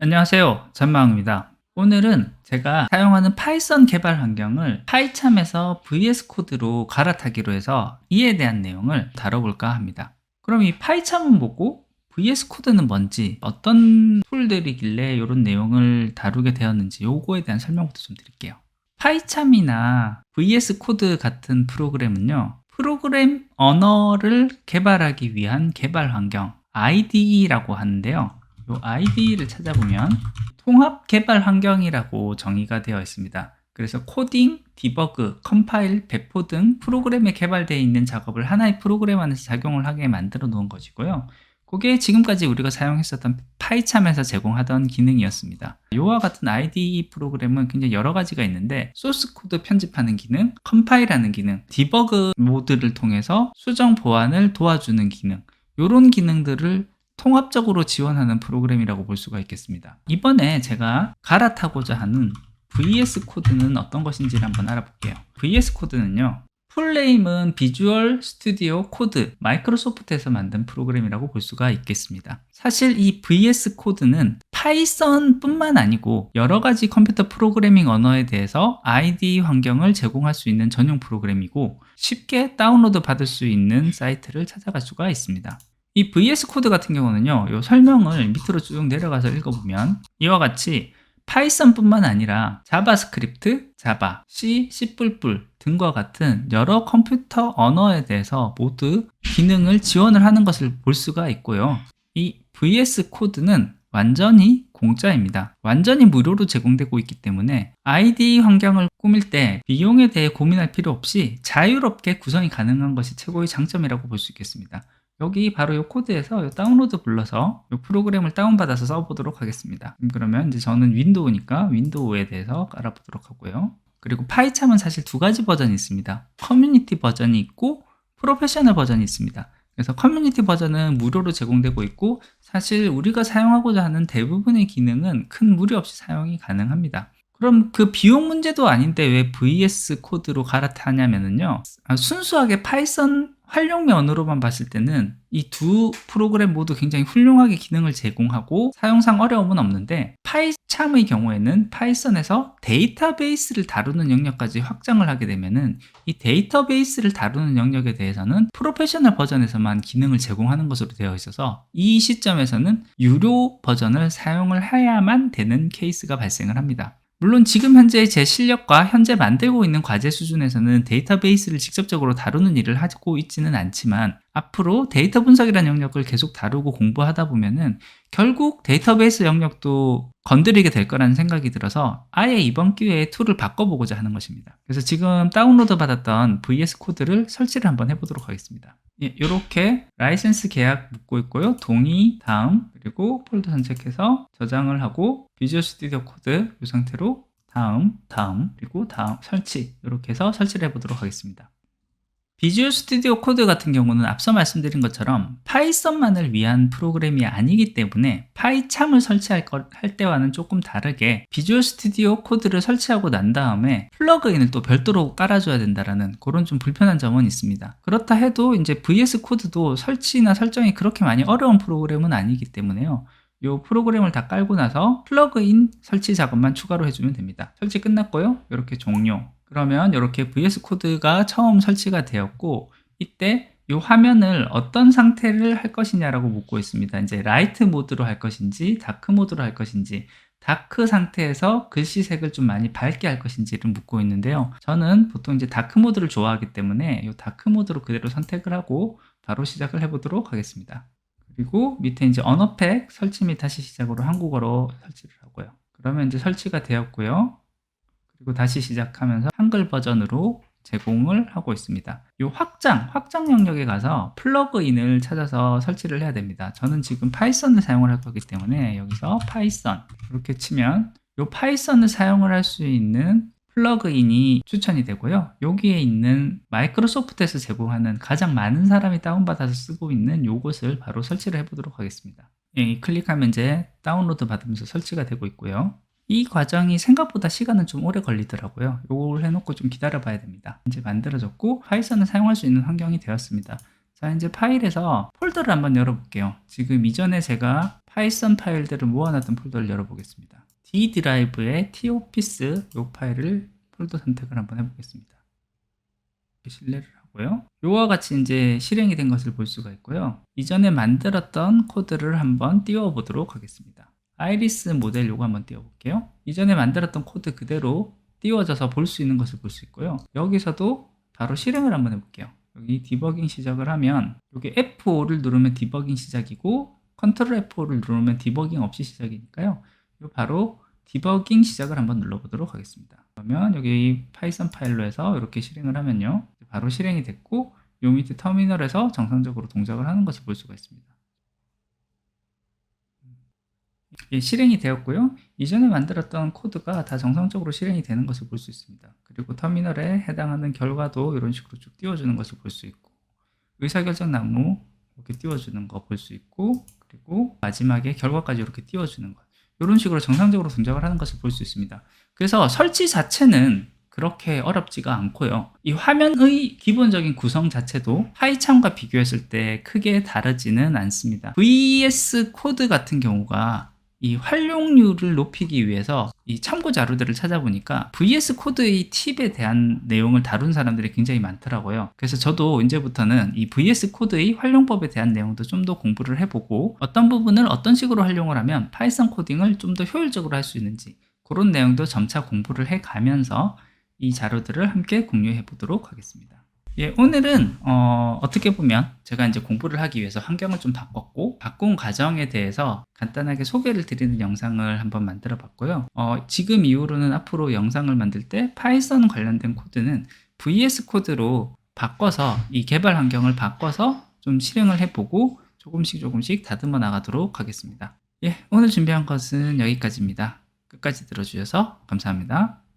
안녕하세요. 전망입니다. 오늘은 제가 사용하는 파이썬 개발 환경을 파이참에서 VS 코드로 갈아타기로 해서 이에 대한 내용을 다뤄볼까 합니다. 그럼 이 파이참은 뭐고 VS 코드는 뭔지 어떤 툴들이길래 이런 내용을 다루게 되었는지 요거에 대한 설명부터 좀 드릴게요. 파이참이나 VS 코드 같은 프로그램은요. 프로그램 언어를 개발하기 위한 개발 환경 IDE라고 하는데요. 이 IDE를 찾아보면 통합 개발 환경이라고 정의가 되어 있습니다. 그래서 코딩, 디버그, 컴파일, 배포 등 프로그램에 개발되어 있는 작업을 하나의 프로그램 안에서 작용을 하게 만들어 놓은 것이고요. 그게 지금까지 우리가 사용했었던 파이참에서 제공하던 기능이었습니다. 이와 같은 IDE 프로그램은 굉장히 여러 가지가 있는데 소스 코드 편집하는 기능, 컴파일하는 기능, 디버그 모드를 통해서 수정 보완을 도와주는 기능, 이런 기능들을 통합적으로 지원하는 프로그램이라고 볼 수가 있겠습니다. 이번에 제가 갈아타고자 하는 VS 코드는 어떤 것인지를 한번 알아볼게요. VS 코드는요. 풀네임은 비주얼 스튜디오 코드 마이크로소프트에서 만든 프로그램이라고 볼 수가 있겠습니다. 사실 이 VS 코드는 파이썬 뿐만 아니고 여러 가지 컴퓨터 프로그래밍 언어에 대해서 IDE 환경을 제공할 수 있는 전용 프로그램이고 쉽게 다운로드 받을 수 있는 사이트를 찾아갈 수가 있습니다. 이 VS 코드 같은 경우는요, 요 설명을 밑으로 쭉 내려가서 읽어보면 이와 같이 파이썬뿐만 아니라 자바스크립트, 자바, C, C++ 등과 같은 여러 컴퓨터 언어에 대해서 모두 기능을 지원을 하는 것을 볼 수가 있고요. 이 VS 코드는 완전히 공짜입니다. 완전히 무료로 제공되고 있기 때문에 IDE 환경을 꾸밀 때 비용에 대해 고민할 필요 없이 자유롭게 구성이 가능한 것이 최고의 장점이라고 볼 수 있겠습니다. 여기 바로 이 코드에서 이 다운로드 불러서 이 프로그램을 다운받아서 써보도록 하겠습니다. 그러면 이제 저는 윈도우니까 윈도우에 대해서 깔아보도록 하고요. 그리고 파이참은 사실 두 가지 버전이 있습니다. 커뮤니티 버전이 있고 프로페셔널 버전이 있습니다. 그래서 커뮤니티 버전은 무료로 제공되고 있고 사실 우리가 사용하고자 하는 대부분의 기능은 큰 무리 없이 사용이 가능합니다. 그럼 그 비용 문제도 아닌데 왜 VS 코드로 갈아타냐면요. 아, 순수하게 파이썬 활용면 언어로만 봤을 때는 이 두 프로그램 모두 굉장히 훌륭하게 기능을 제공하고 사용상 어려움은 없는데 파이참의 경우에는 파이썬에서 데이터베이스를 다루는 영역까지 확장을 하게 되면은 이 데이터베이스를 다루는 영역에 대해서는 프로페셔널 버전에서만 기능을 제공하는 것으로 되어 있어서 이 시점에서는 유료 버전을 사용을 해야만 되는 케이스가 발생을 합니다. 물론 지금 현재 제 실력과 현재 만들고 있는 과제 수준에서는 데이터베이스를 직접적으로 다루는 일을 하고 있지는 않지만 앞으로 데이터 분석이라는 영역을 계속 다루고 공부하다 보면은 결국 데이터베이스 영역도 건드리게 될 거라는 생각이 들어서 아예 이번 기회에 툴을 바꿔보고자 하는 것입니다. 그래서 지금 다운로드 받았던 VS 코드를 설치를 한번 해보도록 하겠습니다. 예, 이렇게 라이센스 계약 묻고 있고요. 동의, 다음, 그리고 폴더 선택해서 저장을 하고 비주얼 스튜디오 코드 이 상태로 다음, 다음, 그리고 다음 설치 이렇게 해서 설치를 해보도록 하겠습니다. 비주얼 스튜디오 코드 같은 경우는 앞서 말씀드린 것처럼 파이썬만을 위한 프로그램이 아니기 때문에 파이참을 설치할 할 때와는 조금 다르게 비주얼 스튜디오 코드를 설치하고 난 다음에 플러그인을 또 별도로 깔아줘야 된다라는 그런 좀 불편한 점은 있습니다. 그렇다 해도 이제 VS 코드도 설치나 설정이 그렇게 많이 어려운 프로그램은 아니기 때문에요. 이 프로그램을 다 깔고 나서 플러그인 설치 작업만 추가로 해주면 됩니다. 설치 끝났고요. 이렇게 종료. 그러면 이렇게 VS 코드가 처음 설치가 되었고 이때 이 화면을 어떤 상태를 할 것이냐라고 묻고 있습니다. 이제 라이트 모드로 할 것인지 다크 모드로 할 것인지 다크 상태에서 글씨색을 좀 많이 밝게 할 것인지를 묻고 있는데요. 저는 보통 이제 다크 모드를 좋아하기 때문에 이 다크 모드로 그대로 선택을 하고 바로 시작을 해보도록 하겠습니다. 그리고 밑에 이제 언어팩 설치 및 다시 시작으로 한국어로 설치를 하고요. 그러면 이제 설치가 되었고요. 그리고 다시 시작하면서 한글 버전으로 제공을 하고 있습니다. 이 확장, 확장 영역에 가서 플러그인을 찾아서 설치를 해야 됩니다. 저는 지금 파이썬을 사용을 할 거기 때문에 여기서 파이썬 이렇게 치면 이 파이썬을 사용을 할 수 있는 플러그인이 추천이 되고요. 여기에 있는 마이크로소프트에서 제공하는 가장 많은 사람이 다운받아서 쓰고 있는 요것을 바로 설치를 해보도록 하겠습니다. 예, 클릭하면 이제 다운로드 받으면서 설치가 되고 있고요. 이 과정이 생각보다 시간은 좀 오래 걸리더라고요. 요걸 해놓고 좀 기다려 봐야 됩니다. 이제 만들어졌고 파이썬을 사용할 수 있는 환경이 되었습니다. 자 이제 파일에서 폴더를 한번 열어볼게요. 지금 이전에 제가 파이썬 파일들을 모아놨던 폴더를 열어보겠습니다. D 드라이브의 toffice 이 파일을 폴더 선택을 한번 해보겠습니다. 실내를 하고요. 요와 같이 이제 실행이 된 것을 볼 수가 있고요. 이전에 만들었던 코드를 한번 띄워 보도록 하겠습니다. 아이리스 모델 요거 한번 띄워 볼게요. 이전에 만들었던 코드 그대로 띄워져서 볼 수 있는 것을 볼 수 있고요. 여기서도 바로 실행을 한번 해볼게요. 여기 디버깅 시작을 하면 여기 F5를 누르면 디버깅 시작이고 컨트롤 F5를 누르면 디버깅 없이 시작이니까요. 요 바로 디버깅 시작을 한번 눌러보도록 하겠습니다. 그러면 여기 파이썬 파일로 해서 이렇게 실행을 하면요. 바로 실행이 됐고 요 밑에 터미널에서 정상적으로 동작을 하는 것을 볼 수가 있습니다. 예, 실행이 되었고요. 이전에 만들었던 코드가 다 정상적으로 실행이 되는 것을 볼 수 있습니다. 그리고 터미널에 해당하는 결과도 이런 식으로 쭉 띄워주는 것을 볼 수 있고 의사결정 나무 이렇게 띄워주는 거 볼 수 있고 그리고 마지막에 결과까지 이렇게 띄워주는 것 이런 식으로 정상적으로 동작을 하는 것을 볼 수 있습니다. 그래서 설치 자체는 그렇게 어렵지가 않고요. 이 화면의 기본적인 구성 자체도 파이참과 비교했을 때 크게 다르지는 않습니다. VS 코드 같은 경우가 이 활용률을 높이기 위해서 이 참고 자료들을 찾아보니까 VS 코드의 팁에 대한 내용을 다룬 사람들이 굉장히 많더라고요. 그래서 저도 이제부터는 이 VS 코드의 활용법에 대한 내용도 좀 더 공부를 해보고 어떤 부분을 어떤 식으로 활용을 하면 파이썬 코딩을 좀 더 효율적으로 할 수 있는지 그런 내용도 점차 공부를 해 가면서 이 자료들을 함께 공유해 보도록 하겠습니다. 예, 오늘은 어, 떻게 보면 제가 이제 공부를 하기 위해서 환경을 좀 바꿨고 바꾼 과정에 대해서 간단하게 소개를 드리는 영상을 한번 만들어 봤고요. 어, 지금 이후로는 앞으로 영상을 만들 때 파이썬 관련된 코드는 VS 코드로 바꿔서 이 개발 환경을 바꿔서 좀 실행을 해보고 조금씩 조금씩 다듬어 나가도록 하겠습니다. 예, 오늘 준비한 것은 여기까지입니다. 끝까지 들어주셔서 감사합니다.